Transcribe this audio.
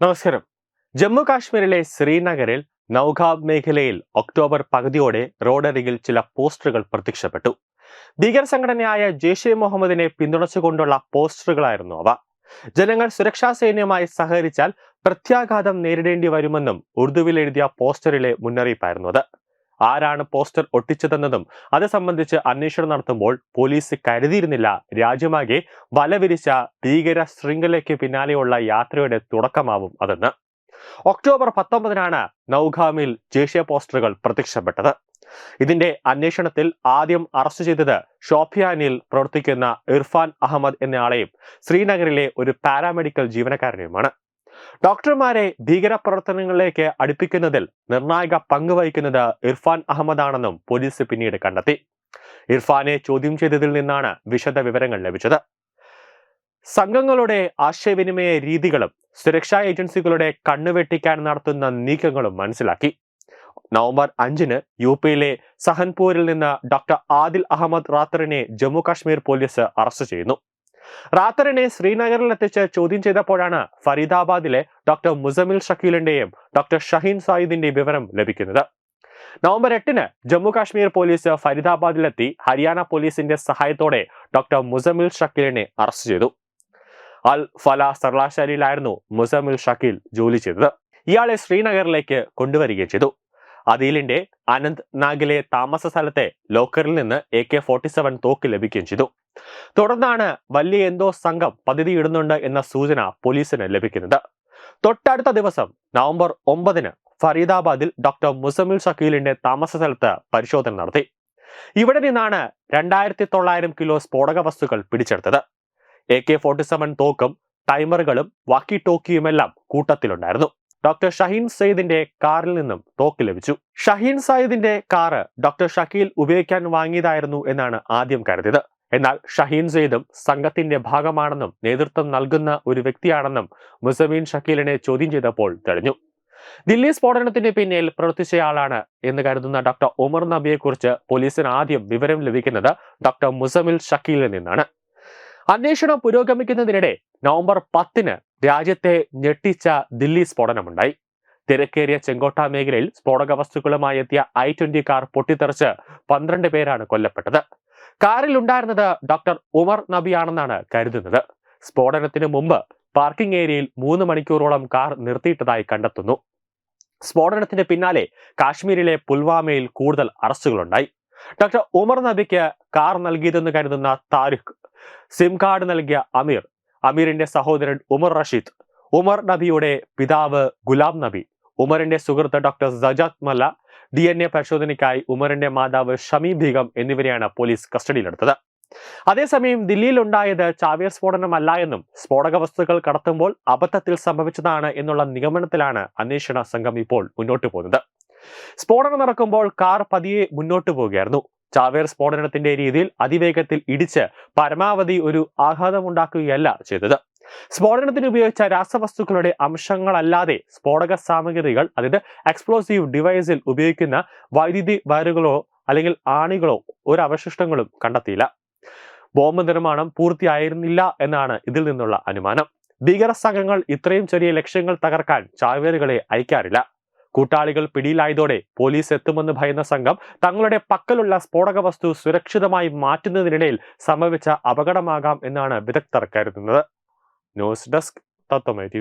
നമസ്കാരം. ജമ്മു കാശ്മീരിലെ ശ്രീനഗറിൽ നൌഗാബ് മേഖലയിൽ ഒക്ടോബർ പകുതിയോടെ റോഡരികിൽ ചില പോസ്റ്ററുകൾ പ്രത്യക്ഷപ്പെട്ടു. ഭീകര സംഘടനയായ ജെയ്ഷെ മുഹമ്മദിനെ പിന്തുണച്ചുകൊണ്ടുള്ള പോസ്റ്ററുകളായിരുന്നു അവ. ജനങ്ങൾ സുരക്ഷാ സൈന്യവുമായി സഹകരിച്ചാൽ പ്രത്യാഘാതം നേരിടേണ്ടി വരുമെന്നും ഉറുദുവിൽ എഴുതിയ പോസ്റ്ററിലെ മുന്നറിയിപ്പായിരുന്നു അത്. ആരാണ് പോസ്റ്റർ ഒട്ടിച്ചതെന്നതും അത് സംബന്ധിച്ച് അന്വേഷണം നടത്തുമ്പോൾ പോലീസ് കരുതിയിരുന്നില്ല. രാജ്യമാകെ വലവിരിച്ച ഭീകര ശൃംഖലയ്ക്ക് പിന്നാലെയുള്ള യാത്രയുടെ തുടക്കമാവും അതെന്ന്. ഒക്ടോബർ പത്തൊമ്പതിനാണ് നൌഗാമിൽ ജേഷ്യ പോസ്റ്ററുകൾ പ്രത്യക്ഷപ്പെട്ടത്. ഇതിന്റെ അന്വേഷണത്തിൽ ആദ്യം അറസ്റ്റ് ചെയ്തത് ഷോപ്പിയാനിൽ പ്രവർത്തിക്കുന്ന ഇർഫാൻ അഹമ്മദ് എന്നയാളെയും ശ്രീനഗറിലെ ഒരു പാരാമെഡിക്കൽ ജീവനക്കാരനെയുമാണ്. ഡോക്ടർമാരെ ഭീകരപ്രവർത്തനങ്ങളിലേക്ക് അടുപ്പിക്കുന്നതിൽ നിർണായക പങ്ക് വഹിക്കുന്നത് ഇർഫാൻ അഹമ്മദാണെന്നും പോലീസ് പിന്നീട് കണ്ടെത്തി. ഇർഫാനെ ചോദ്യം ചെയ്തതിൽ നിന്നാണ് വിശദ വിവരങ്ങൾ ലഭിച്ചത്. സംഘങ്ങളുടെ ആശയവിനിമയ രീതികളും സുരക്ഷാ ഏജൻസികളുടെ കണ്ണുവെട്ടിക്കാൻ നടത്തുന്ന നീക്കങ്ങളും മനസ്സിലാക്കി. നവംബർ അഞ്ചിന് യു പിയിലെ സഹൻപൂരിൽ നിന്ന് ഡോക്ടർ ആദിൽ അഹമ്മദ് റാത്തറിനെ ജമ്മു കാശ്മീർ പോലീസ് അറസ്റ്റ് ചെയ്യുന്നു. റാത്തറിനെ ശ്രീനഗറിൽ എത്തിച്ച് ചോദ്യം ചെയ്തപ്പോഴാണ് ഫരീദാബാദിലെ ഡോക്ടർ മുസമിൽ ഷക്കീലിന്റെയും ഡോക്ടർ ഷഹീൻ സായിദിന്റെയും വിവരം ലഭിക്കുന്നത്. നവംബർ എട്ടിന് ജമ്മു കാശ്മീർ പോലീസ് ഫരീദാബാദിലെത്തി ഹരിയാന പോലീസിന്റെ സഹായത്തോടെ ഡോക്ടർ മുസമിൽ ഷക്കീലിനെ അറസ്റ്റ് ചെയ്തു. അൽ ഫല സർവകലാശാലയിലായിരുന്നു മുസമിൽ ഷക്കീൽ ജോലി ചെയ്തത്. ഇയാളെ ശ്രീനഗറിലേക്ക് കൊണ്ടുവരികയും ചെയ്തു. അദീലിന്റെ അനന്ത് നാഗിലെ താമസ സ്ഥലത്തെ ലോക്കറിൽ നിന്ന് എ കെ ഫോർട്ടി സെവൻ തോക്ക് ലഭിക്കുകയും ചെയ്തു. തുടർന്നാണ് വലിയ എന്തോ സംഘം പദ്ധതി പദ്ധതിയിടുന്നുണ്ട് എന്ന സൂചന പോലീസിന് ലഭിക്കുന്നത്. തൊട്ടടുത്ത ദിവസം നവംബർ ഒമ്പതിന് ഫരീദാബാദിൽ ഡോക്ടർ മുസമിൽ ഷക്കീലിന്റെ താമസ സ്ഥലത്ത് പരിശോധന നടത്തി. ഇവിടെ നിന്നാണ് രണ്ടായിരത്തി തൊള്ളായിരം കിലോ സ്ഫോടക വസ്തുക്കൾ പിടിച്ചെടുത്തത്. എ കെ ഫോർട്ടി സെവൻ തോക്കും ടൈമറുകളും വാക്കി ടോക്കിയുമെല്ലാം കൂട്ടത്തിലുണ്ടായിരുന്നു. ഡോക്ടർ ഷഹീൻ സയ്യിദിന്റെ കാറിൽ നിന്നും തോക്ക് ലഭിച്ചു. ഷഹീൻ സയ്യിദിന്റെ കാറ് ഡോക്ടർ ഷക്കീൽ ഉപയോഗിക്കാൻ വാങ്ങിയതായിരുന്നു എന്നാണ് ആദ്യം കരുതിയത്. എന്നാൽ ഷഹീൻ സയ്യിദും സംഘത്തിന്റെ ഭാഗമാണെന്നും നേതൃത്വം നൽകുന്ന ഒരു വ്യക്തിയാണെന്നും മുസമീൻ ഷക്കീലിനെ ചോദ്യം ചെയ്തപ്പോൾ തെളിഞ്ഞു. ദില്ലി സ്ഫോടനത്തിന് പിന്നിൽ പ്രവർത്തിച്ചയാളാണ് എന്ന് കരുതുന്ന ഡോക്ടർ ഉമർ നബിയെക്കുറിച്ച് പോലീസിന് ആദ്യം വിവരം ലഭിക്കുന്നത് ഡോക്ടർ മുസമിൽ ഷക്കീലിൽ നിന്നാണ്. അന്വേഷണം പുരോഗമിക്കുന്നതിനിടെ നവംബർ പത്തിന് രാജ്യത്തെ ഞെട്ടിച്ച ദില്ലി സ്ഫോടനമുണ്ടായി. തിരക്കേറിയ ചെങ്കോട്ട മേഖലയിൽ സ്ഫോടക വസ്തുക്കളുമായി എത്തിയ ഐ ട്വന്റി കാർ പൊട്ടിത്തെറിച്ച് പന്ത്രണ്ട് പേരാണ് കൊല്ലപ്പെട്ടത്. കാറിൽ ഉണ്ടായിരുന്നത് ഡോക്ടർ ഉമർ നബിയാണെന്നാണ് കരുതുന്നത്. സ്ഫോടനത്തിന് മുമ്പ് പാർക്കിംഗ് ഏരിയയിൽ മൂന്ന് മണിക്കൂറോളം കാർ നിർത്തിയിട്ടതായി കണ്ടെത്തുന്നു. സ്ഫോടനത്തിന് പിന്നാലെ കാശ്മീരിലെ പുൽവാമയിൽ കൂടുതൽ അറസ്റ്റുകളുണ്ടായി. ഡോക്ടർ ഉമർ നബിക്ക് കാർ നൽകിയതെന്ന് കരുതുന്ന താരിഖ് സിം കാർഡ് നൽകിയ അമീർ അമീറിന്റെ സഹോദരൻ ഉമർ റഷീദ് ഉമർ നബിയുടെ പിതാവ് ഗുലാം നബി ഉമറിന്റെ സുഹൃത്ത് ഡോക്ടർ സജാത് മല്ല ഡി എൻ എ പരിശോധനയ്ക്കായി ഉമറിന്റെ മാതാവ് ഷമി ബീഗം എന്നിവരെയാണ് പോലീസ് കസ്റ്റഡിയിലെടുത്തത്. അതേസമയം ദില്ലിയിൽ ഉണ്ടായത് ചാവേർ സ്ഫോടനമല്ല എന്നും സ്ഫോടക വസ്തുക്കൾ കടത്തുമ്പോൾ അബദ്ധത്തിൽ സംഭവിച്ചതാണ് എന്നുള്ള നിഗമനത്തിലാണ് അന്വേഷണ സംഘം ഇപ്പോൾ മുന്നോട്ട് പോകുന്നത്. സ്ഫോടനം നടക്കുമ്പോൾ കാർ പതിയെ മുന്നോട്ട് പോവുകയായിരുന്നു. ചാവേർ സ്ഫോടനത്തിന്റെ രീതിയിൽ അതിവേഗത്തിൽ ഇടിച്ച് പരമാവധി ഒരു ആഘാതം ഉണ്ടാക്കുകയല്ല ചെയ്തത്. സ്ഫോടനത്തിന് ഉപയോഗിച്ച രാസവസ്തുക്കളുടെ അംശങ്ങളല്ലാതെ സ്ഫോടക സാമഗ്രികൾ അതായത് എക്സ്പ്ലോസീവ് ഡിവൈസിൽ ഉപയോഗിക്കുന്ന വൈദ്യുതി വയറുകളോ അല്ലെങ്കിൽ ആണികളോ ഒരു അവശിഷ്ടങ്ങളും കണ്ടെത്തിയില്ല. ബോംബ് നിർമ്മാണം പൂർത്തിയായിരുന്നില്ല എന്നാണ് ഇതിൽ നിന്നുള്ള അനുമാനം. ഭീകര സംഘങ്ങൾ ഇത്രയും ചെറിയ ലക്ഷ്യങ്ങൾ തകർക്കാൻ ചാവേറുകളെ അയക്കാറില്ല. കൂട്ടാളികൾ പിടിയിലായതോടെ പോലീസ് എത്തുമെന്ന് ഭയന്ന സംഘം തങ്ങളുടെ പക്കലുള്ള സ്ഫോടക വസ്തു സുരക്ഷിതമായി മാറ്റുന്നതിനിടയിൽ സംഭവിച്ച അപകടമാകാം എന്നാണ് വിദഗ്ധർ കരുതുന്നത്. News desk തത്വമേ T